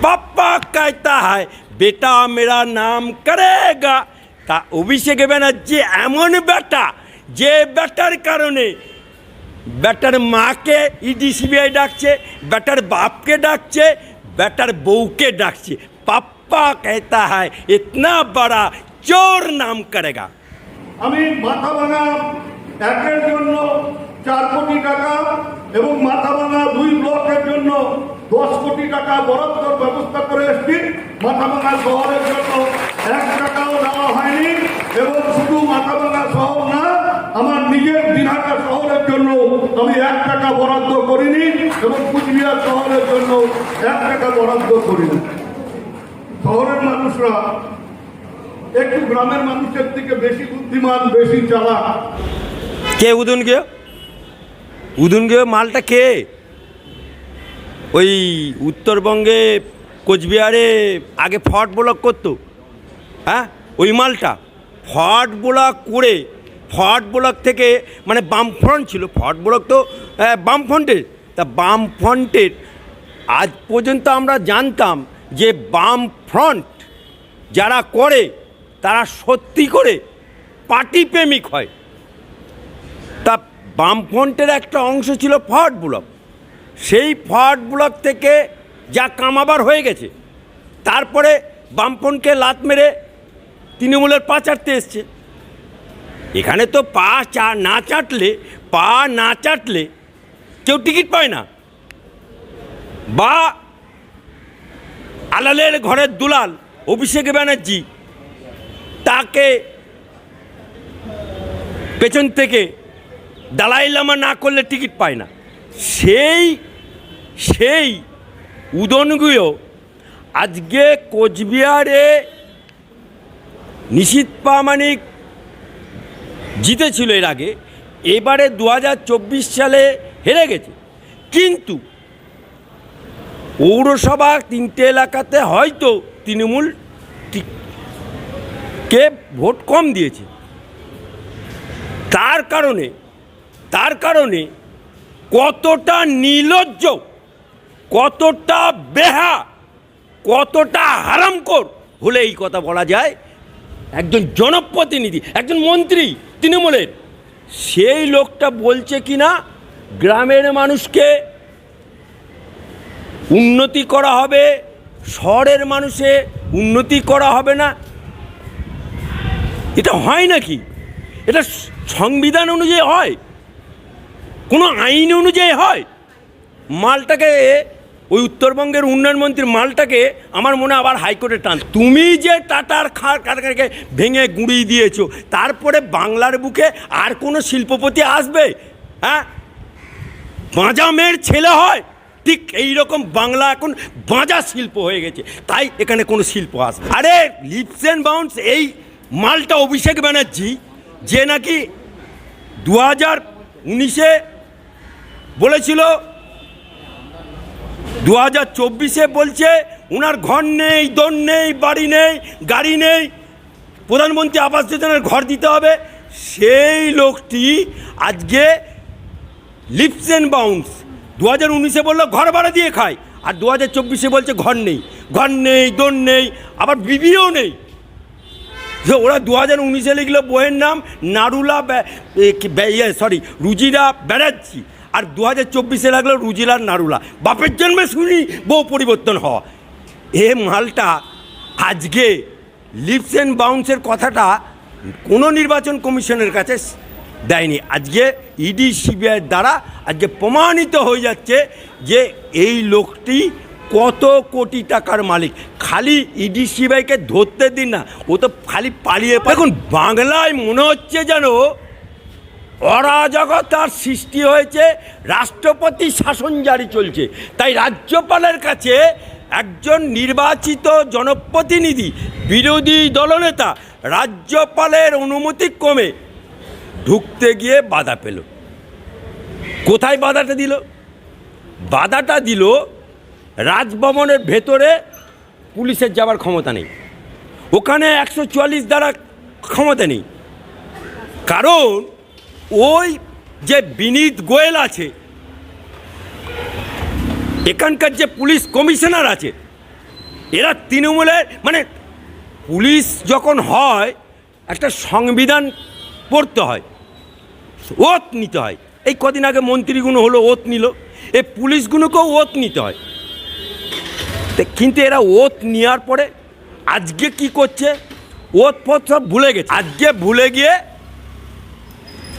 पापा कहता है बेटा मेरा नाम करेगा তা অভিষেক ব্যানার্জি এমন বেটা যে বেটার কারণে বেটার মাকে ইডি সিবিআই ডাকছে বেটার বাপকে ডাকছে বেটার বউকে ডাকছে পাপ্পা कहता है इतना बड़ा चोर नाम करेगा আমি মাথা ভাঙা একের জন্য চার কোটি টাকা এবং মাথা ভাঙা দুই ব্লকের জন্য দশ কোটি টাকা বরাদ্দর ব্যবস্থা করে এসেছি। মাথা ভাঙা শহরের জন্য এক টাকাও দেওয়া হয়নি এবং শুধু মাথা ভাঙা শহর না, আমার নিজের দিনহাটা শহরের জন্য আমি এক টাকা বরাদ্দ করিনি এবং কুচবিহার শহরের জন্য এক টাকা বরাদ্দ করিনি। শহরের মানুষরা একটু গ্রামের মানুষের থেকে বেশি বুদ্ধিমান, বেশি চালাক। কে উদুন গেও উদুন গেও মালটা কে? ওই উত্তরবঙ্গে কোচবিহারে আগে ফট ব্লক করতো। হ্যাঁ? ওই মালটা। ফট ব্লক করে ফট ব্লক থেকে মানে বামফ্রন্ট ছিল। ফট ব্লক তো আহ, বামফ্রন্টের তা বামফ্রন্টের আজ পর্যন্ত আমরা জানতাম যে বাম ফ্রন্ট যারা করে তারা সত্যি করে পার্টি প্রেমিক হয়। বামফ্রন্টের একটা অংশ ছিল ফট ব্লক সেই ফট ব্লক থেকে যা কামাবার হয়ে গেছে, তারপরে বামফ্রন্টকে লাত মেরে তৃণমূলের পা চাটতে এসছে। এখানে তো পা চা, না চাটলে, পা না চাটলে কেউ টিকিট পায় না। বা আলালের ঘরের দুলাল, অভিষেক ব্যানার্জি, তাকে পেছন থেকে দালাই লামা না করলে টিকিট পায় না। সেই সেই উদনগুলো আজকে কোচবিহারে নিশীত প্রামাণিক জিতেছিল এর আগে, এবারে দু হাজার চব্বিশ সালে হেরে গেছে। কিন্তু পৌরসভা তিনটে এলাকাতে হয়তো তৃণমূল কে ভোট কম দিয়েছে। তার কারণে তার কারণে কতটা নির্লজ্জ কতটা বেহা, কতটা হারামকর হলে এই কথা বলা যায়? একজন জনপ্রতিনিধি, একজন মন্ত্রী তৃণমূলের, সেই লোকটা বলছে কিনা গ্রামের মানুষকে উন্নতি করা হবে, শহরের মানুষে উন্নতি করা হবে না? এটা হয় নাকি? এটা সংবিধান অনুযায়ী হয়? কোনো আইন অনুযায়ী হয়? মালটাকে, ওই উত্তরবঙ্গের উন্নয়ন মন্ত্রীর মালটাকে আমার মনে আবার হাইকোর্টে টান। তুমি যে টাটার কারখানাকে ভেঙে গুঁড়িয়ে দিয়েছ, তারপরে বাংলার বুকে আর কোনো শিল্পপতি আসবে? হ্যাঁ? বাঁজা মেয়ের ছেলে হয়? ঠিক এই রকম বাংলা এখন বাঁজা শিল্প হয়ে গেছে, তাই এখানে কোনো শিল্প আসবে। আরে লিপস অ্যান্ড বাউন্স এই মালটা অভিষেক ব্যানার্জি, যে নাকি দু হাজার উনিশে বলেছিল দু হাজার চব্বিশে বলছে ওনার ঘর নেই, দোর নেই, বাড়ি নেই, গাড়ি নেই, প্রধানমন্ত্রী আবাস যোজনার ঘর দিতে হবে। সেই লোকটি আজকে লিপস অ্যান্ড বাউন্স দু হাজার উনিশে বলল, ঘর ভাড়া দিয়ে খায়। আর দু হাজার চব্বিশে বলছে, ঘর নেই ঘর নেই, দোর নেই, আবার বিবিও নেই। যে ওরা দু হাজার উনিশে লিখলো বইয়ের নাম, নারুলা সরি রুজিরা ব্যানার্জি। আর দু হাজার চব্বিশে লাগল রুজিলার নারুলা। বাপের জন্মে শুনি বউ পরিবর্তন হওয়া। এ মালটা আজকে লিপস অ্যান্ড বাউন্সের কথাটা কোনো নির্বাচন কমিশনের কাছে দেয়নি। আজকে ইডি সিবিআইয়ের দ্বারা আজকে প্রমাণিত হয়ে যাচ্ছে যে এই লোকটি কত কোটি টাকার মালিক। খালি ইডি সিবিআইকে ধরতে দিন না, ও তো খালি পালিয়ে দেখুন, বাংলায় মনে হচ্ছে যেন অরাজকতার সৃষ্টি হয়েছে, রাষ্ট্রপতি শাসন জারি চলছে। তাই রাজ্যপালের কাছে একজন নির্বাচিত জনপ্রতিনিধি, বিরোধী দলনেতা, রাজ্যপালের অনুমতি কমে ঢুকতে গিয়ে বাধা পেল। কোথায় বাধাটা দিল? বাধাটা দিল রাজভবনের ভেতরে পুলিশের যাবার ক্ষমতা নেই। ওখানে একশো চুয়াল্লিশ দ্বারা ক্ষমতা নেই। কারণ ওই যে বিনীত গোয়েল আছে, এখানকার যে পুলিশ কমিশনার আছে, এরা তৃণমূলের মানে পুলিশ যখন হয়, একটা সংবিধান পড়তে হয়, ওত নিতে হয়। এই কদিন আগে মন্ত্রীগুলো হলো ওত নিল এই পুলিশগুলোকেও ওত নিতে হয়। কিন্তু এরা ওত নেওয়ার পরে আজকে কি করছে? ওত পথ সব ভুলে গেছে। আজকে ভুলে গিয়ে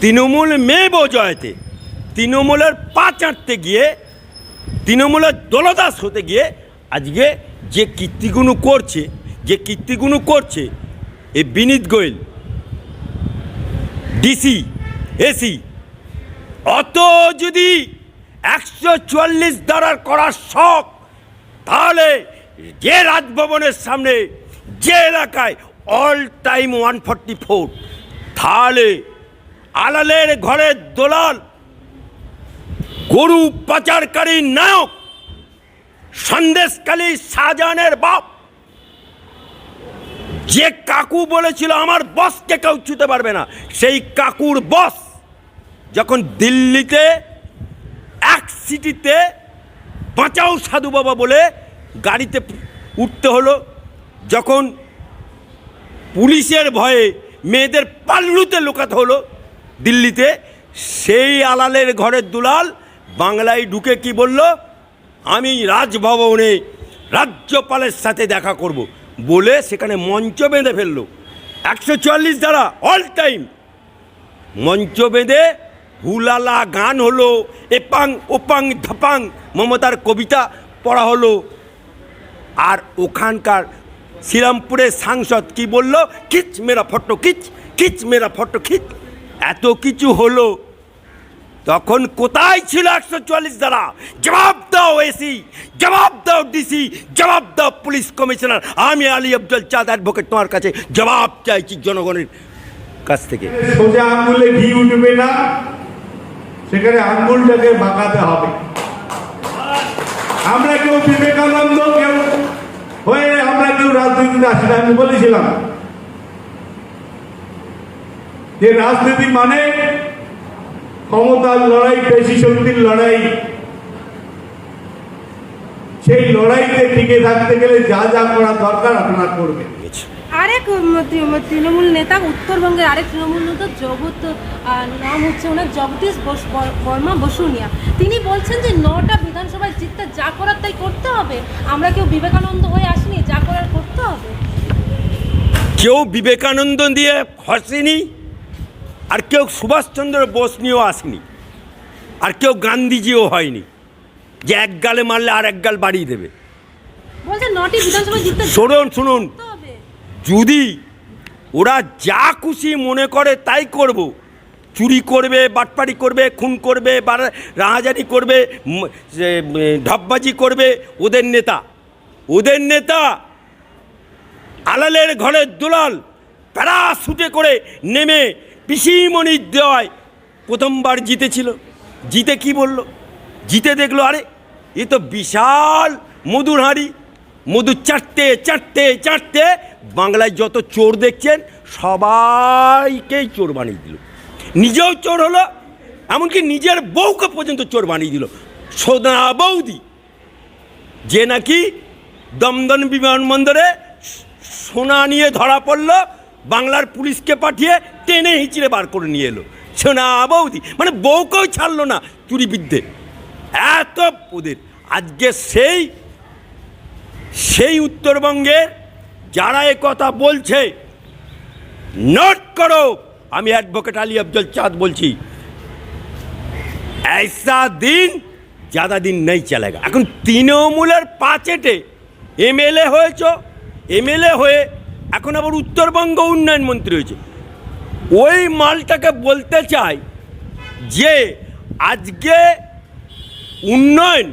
তৃণমূল মেয়ে জয়তে। তৃণমূলের পা চাটতে গিয়ে, তৃণমূলের দলদাস হতে গিয়ে আজকে যে কীর্তিগুলো করছে, যে কীর্তিগুলো করছে এই বিনীত গোয়েল, ডিসি, এসি, অত যদি একশো চুয়াল্লিশ দ্বারার করার শখ, তাহলে যে রাজভবনের সামনে, যে এলাকায় all time one forty four তাহলে আলালের ঘরের দোলাল, গরু পাচারকারী নায়ক, সন্দেশকালী শাহজাহানের বাপ। যে কাকু বলেছিল আমার বসকে কেউ ছুতে পারবে না, সেই কাকুর বস যখন দিল্লিতে, এক সিটিতে বাঁচাও সাধু বাবা বলে গাড়িতে উঠতে হলো, যখন পুলিশের ভয়ে মেয়েদের পাল্লুতে লুকাতে হলো দিল্লিতে সেই আলালের ঘরের দুলাল বাংলায় ঢুকে কি বলল? আমি রাজভবনে রাজ্যপালের সাথে দেখা করব। বলে সেখানে মঞ্চ বেঁধে ফেলল। একশো চুয়াল্লিশ দ্বারা অল টাইম মঞ্চ বেঁধে হুলালা গান হলো, এপাং, ওপাং, ধাপাং, মমতার কবিতা পড়া হলো। আর ওখানকার শ্রীরামপুরের সাংসদ কি বলল? খিচ মেরা ফটো, খিচ খিচ মেরা ফটো, খিচ। এত কিছু হলো, তখন কোথায় ছিল একশো চুয়াল্লিশ দ্বারা জবাব দাও এসি জবাব দাও ডিসি জবাব দাও পুলিশ কমিশনার। আমি আলী আফজল চাঁদ অ্যাডভোকেট তোমার কাছে, জবাব চাইছি জনগণের কাছ থেকে। সোজা আঙ্গুলে ঘি উঠবে না, সেখানে আঙ্গুলটাকে বাঁকাতে হবে। আমরা কেউ বিবেকানন্দ, কেউ হয়ে আমরা কেউ রাজনীতিতে আসি আমি বলেছিলাম। যে রাজনীতি মানে ক্ষমতার লড়াই পেশি শক্তির লড়াই। সেই লড়াইতে টিকে থাকতে গেলে যা যা করা দরকার আপনারা করবেন। আরেক তৃণমূল নেতা উত্তরবঙ্গের আরেক তৃণমূল নেতা জগৎ নাম হচ্ছে ওনার জগদীশ বর্মা বসুনিয়া। তিনি বলছেন যে নটা বিধানসভায় জিততে যা করার তাই করতে হবে। আমরা কেউ বিবেকানন্দ হয়ে আসিনি যা করার করতে হবে। কেউ বিবেকানন্দ দিয়ে হসেনি আর কেউ সুভাষচন্দ্র বোস নিয়েও আসেনি। আর কেউ গান্ধীজিও হয়নি। যে এক গালে মারলে আর এক গাল বাড়িয়ে দেবে। শুনুন শুনুন। যদি ওরা যা খুশি মনে করে তাই করব। চুরি করবে বাটপাড়ি করবে খুন করবে বা রাহাজারি করবে ঢপবাজি করবে ওদের নেতা। ওদের নেতা আলালের ঘরের দুলাল প্যারাশুটে করে নেমে পিসিমণির দেওয়ায় প্রথমবার জিতেছিল। জিতে কি বলল? জিতে দেখল, আরে, এ তো বিশাল মধুর হাঁড়ি। মধু চাটতে চাটতে চাটতে বাংলায় যত চোর দেখছেন, সবাইকেই চোর বানিয়ে দিল। নিজেও চোর হলো, এমনকি নিজের বউকে পর্যন্ত চোর বানিয়ে দিল। সোদা বৌদি, যে নাকি দমদম বিমানবন্দরে সোনা নিয়ে ধরা পড়ল বাংলার পুলিশকে পাঠিয়ে টেনে হিঁচড়ে বার করে নিয়ে এলো সোনা বৌদি মানে বউকেও ছাড়লো না চুরিবিদ্যে এত ওদের আজকে সেই সেই উত্তরবঙ্গের যারা এ কথা বলছে নোট করো আমি অ্যাডভোকেট আলী আফজল চাঁদ বলছি ऐसा दिन ज़्यादा दिन नहीं चलेगा এখন তৃণমূলের পাচেটে এমএলএ হয়েছ এমএলএ হয়ে এখন আবার উত্তরবঙ্গ উন্নয়ন মন্ত্রী হয়েছে। ওই মালটাকে বলতে চাই যে আজকে উন্নয়ন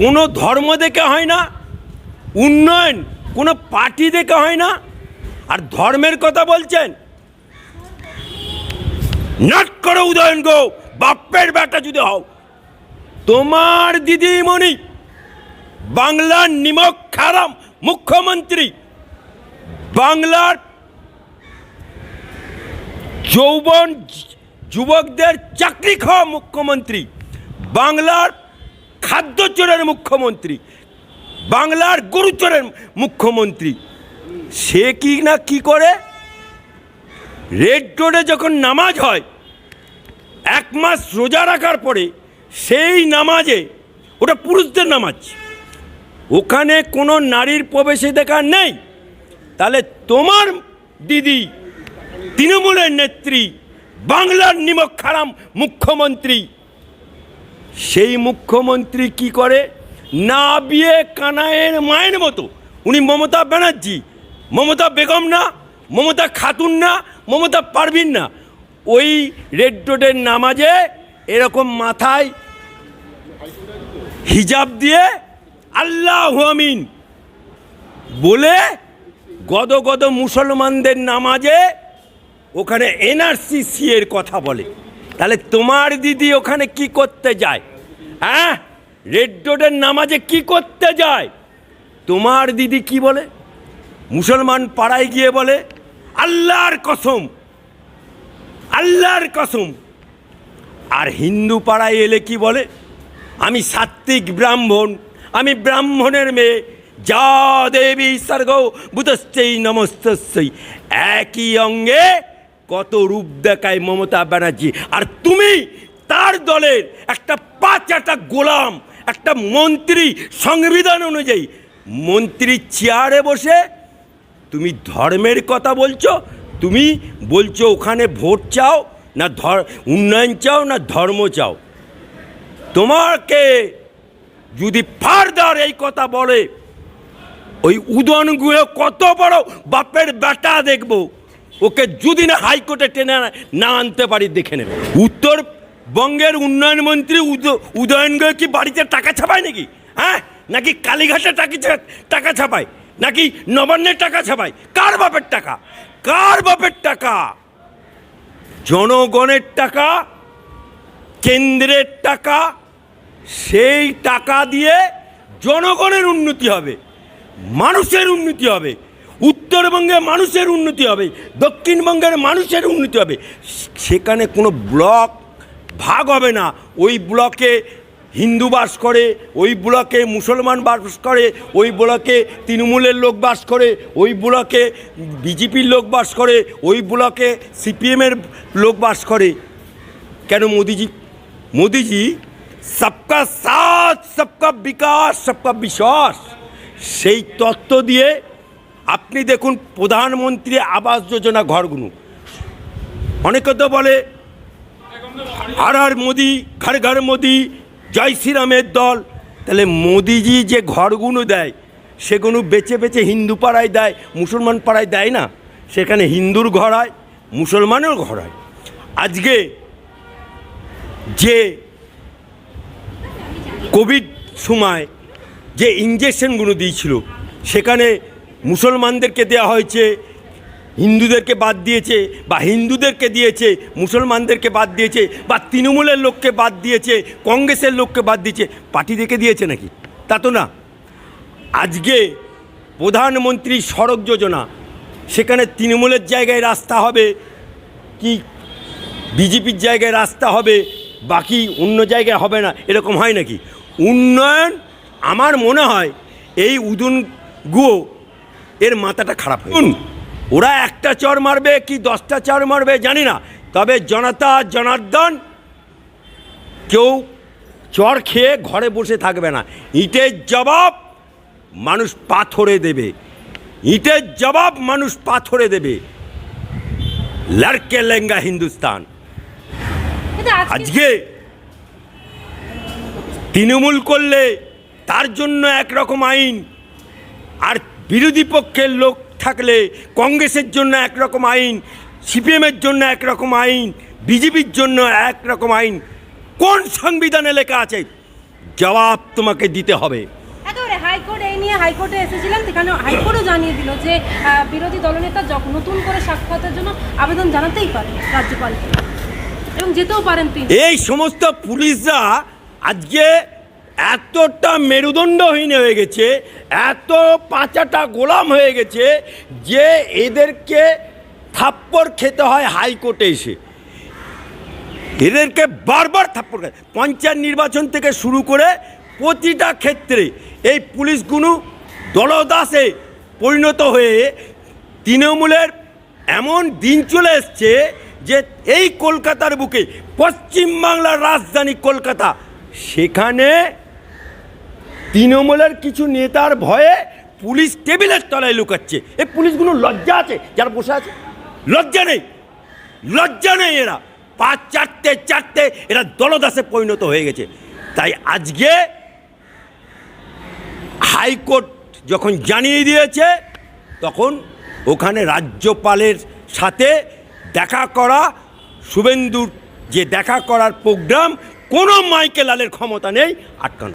কোনো ধর্ম দেখে হয় না, উন্নয়ন কোনো পার্টি দেখে হয় না, আর ধর্মের কথা বলছেন। নাট করো উদয়ন গো বাপ্পের বেটা যদি হও। তোমার দিদিমণি বাংলার নিমক খারাম মুখ্যমন্ত্রী বাংলার যৌবন যুবকদের চাকরি খাওয়া মুখ্যমন্ত্রী, বাংলার খাদ্য চোরের মুখ্যমন্ত্রী, বাংলার গুরুচরের মুখ্যমন্ত্রী। সে কি না কি করে? রেড রোডে যখন নামাজ হয়, এক মাস রোজা রাখার পরে সেই নামাজে, ওটা পুরুষদের নামাজ, ওখানে কোনো নারীর প্রবেশাধিকার নেই। তাহলে তোমার দিদি তৃণমূলের নেত্রী, বাংলার নিমক খারাম মুখ্যমন্ত্রী। সেই মুখ্যমন্ত্রী কি করে? না বিয়ে কানায়ের মায়ের মতো। উনি মমতা ব্যানার্জি। মমতা বেগম না, মমতা খাতুন না, মমতা পারবিন না। ওই রেড রোডের নামাজে এরকম মাথায় হিজাব দিয়ে আল্লাহ আমিন বলে গদ গদ মুসলমানদের নামাজে ওখানে এনআরসিসি এর কথা বলে। তাহলে তোমার দিদি ওখানে কি করতে যায়? হ্যাঁ? রেড রোডের নামাজে কি করতে যায়? তোমার দিদি কি বলে? মুসলমান পাড়ায় গিয়ে বলে, আল্লাহর কসম আল্লাহর কসম। আর হিন্দু পাড়ায় এলে কি বলে? আমি সাত্বিক ব্রাহ্মণ, আমি ব্রাহ্মণের মেয়ে যা দেবী সর্গ বুধশ্চই নমস্তই একই অঙ্গে কত রূপ দেখায় মমতা ব্যানার্জি। আর তুমি তার দলের একটা পাঁচাটা গোলাম, একটা মন্ত্রী সংবিধান অনুযায়ী। মন্ত্রী চেয়ারে বসে তুমি ধর্মের কথা বলছো, তুমি বলছো ওখানে ভোট চাও না ধর, উন্নয়ন চাও না ধর্ম চাও। তোমাকে যদি ফার্দার এই কথা বলে ওই উদনগুলো কত বড় বাপের বেটা দেখব। ওকে যদি না হাইকোর্টে টেনে না আনতে পারি, দেখে নেবে। উত্তরবঙ্গের উন্নয়ন মন্ত্রী উদ- উদয়ন কি বাড়িতে টাকা ছাপায় নাকি? হ্যাঁ? নাকি কালীঘাটে টাকি টাকা ছাপায়? নাকি নবান্নের টাকা ছাপায়? কার বাপের টাকা? কার বাপের টাকা? জনগণের টাকা, কেন্দ্রের টাকা, সেই টাকা দিয়ে জনগণের উন্নতি হবে। মানুষের উন্নতি হবে। উত্তরবঙ্গে মানুষের উন্নতি হবে, দক্ষিণবঙ্গের মানুষের উন্নতি হবে। সেখানে কোনো ব্লক ভাগ হবে না। ওই ব্লকে হিন্দু বাস করে, ওই ব্লকে মুসলমান বাস করে, ওই ব্লকে তৃণমূলের লোক বাস করে, ওই ব্লকে বিজেপির লোক বাস করে, ওই ব্লকে সিপিএমের লোক বাস করে। কেন মোদিজি? মোদিজি, সবকা সাথ, সবকা বিকাশ, সবকা বিশ্বাস। সেই তত্ত্ব দিয়ে আপনি দেখুন প্রধানমন্ত্রী আবাস যোজনা ঘরগুলো অনেকে তো বলে আর আর মোদি, ঘর ঘর মোদি, জয় শ্রীরামের দল। তাহলে মোদিজি যে ঘরগুলো দেয় সেগুলো বেছে বেছে হিন্দু পাড়ায় দেয়, মুসলমান পাড়ায় দেয় না। সেখানে হিন্দুর ঘর হয় মুসলমানের ঘর হয়। আজকে যে কোভিড সময় যে ইঞ্জেকশনগুলো দিয়েছিল, সেখানে মুসলমানদেরকে দেওয়া হয়েছে, হিন্দুদেরকে বাদ দিয়েছে, বা হিন্দুদেরকে দিয়েছে, মুসলমানদেরকে বাদ দিয়েছে, বা তৃণমূলের লোককে বাদ দিয়েছে, কংগ্রেসের লোককে বাদ দিয়েছে, পার্টি থেকে দিয়েছে নাকি? তা তো না। আজকে প্রধানমন্ত্রী সড়ক যোজনা, সেখানে তৃণমূলের জায়গায় রাস্তা হবে, কি বিজেপির জায়গায় রাস্তা হবে, বাকি অন্য জায়গায় হবে না, এরকম হয় নাকি? উন্নয়ন আমার মনে হয় এই উদুন গুয়ো এর মাথাটা খারাপ হয়ে ওরা একটা চর মারবে কি দশটা চর মারবে জানি না তবে জনতা জনার্দন কেউ চর খেয়ে ঘরে বসে থাকবে না। ইটের জবাব মানুষ পাথরে দেবে। ইটের জবাব মানুষ পাথরে দেবে। লড়কে লেঙ্গা হিন্দুস্তান। আজকে আজকে তৃণমূল করলে তার জন্য একরকম আইন। আর বিরোধী পক্ষের লোক থাকলে কংগ্রেসের জন্য একরকম আইন সিপিএমের জন্য একরকম আইন বিজেপির জন্য একরকম আইন। কোন সংবিধানে লেখা আছে? জবাব তোমাকে দিতে হবে। হাইকোর্ট এই নিয়ে হাইকোর্টে সেখানে হাইকোর্টও জানিয়ে দিল যে বিরোধী দলনেতা যখন নতুন করে সাক্ষাতের জন্য আবেদন জানাতেই রাজ্যপালকে। এবং যেতেও পারেন তিনি। এই সমস্ত পুলিশরা আজকে এতটা মেরুদণ্ডহীন হয়ে গেছে, এত পাঁচাটা গোলাম হয়ে গেছে যে এদেরকে থাপ্পড় খেতে হয় হাইকোর্টে এসে। এদেরকে বারবার থাপ্পড় খায় পঞ্চায়েত নির্বাচন থেকে শুরু করে প্রতিটা ক্ষেত্রে এই পুলিশগুলো দলদাসে পরিণত হয়ে তৃণমূলের এমন দিন চলে এসছে যে এই কলকাতার বুকে পশ্চিমবাংলার রাজধানী কলকাতা, সেখানে তৃণমূলের কিছু নেতার ভয়ে পুলিশ টেবিলের তলায় লুকাচ্ছে। এই পুলিশগুলো লজ্জা আছে? যারা বসে আছে? লজ্জা নেই। লজ্জা নেই এরা। পাঁচ চারটে চারটে, এরা দলদাসে পরিণত হয়ে গেছে। তাই আজকে হাইকোর্ট যখন জানিয়ে দিয়েছে, তখন ওখানে রাজ্যপালের সাথে দেখা করা, শুভেন্দুর যে দেখা করার প্রোগ্রাম, কোনো মাইকেল লালের ক্ষমতা নেই, আটকানো।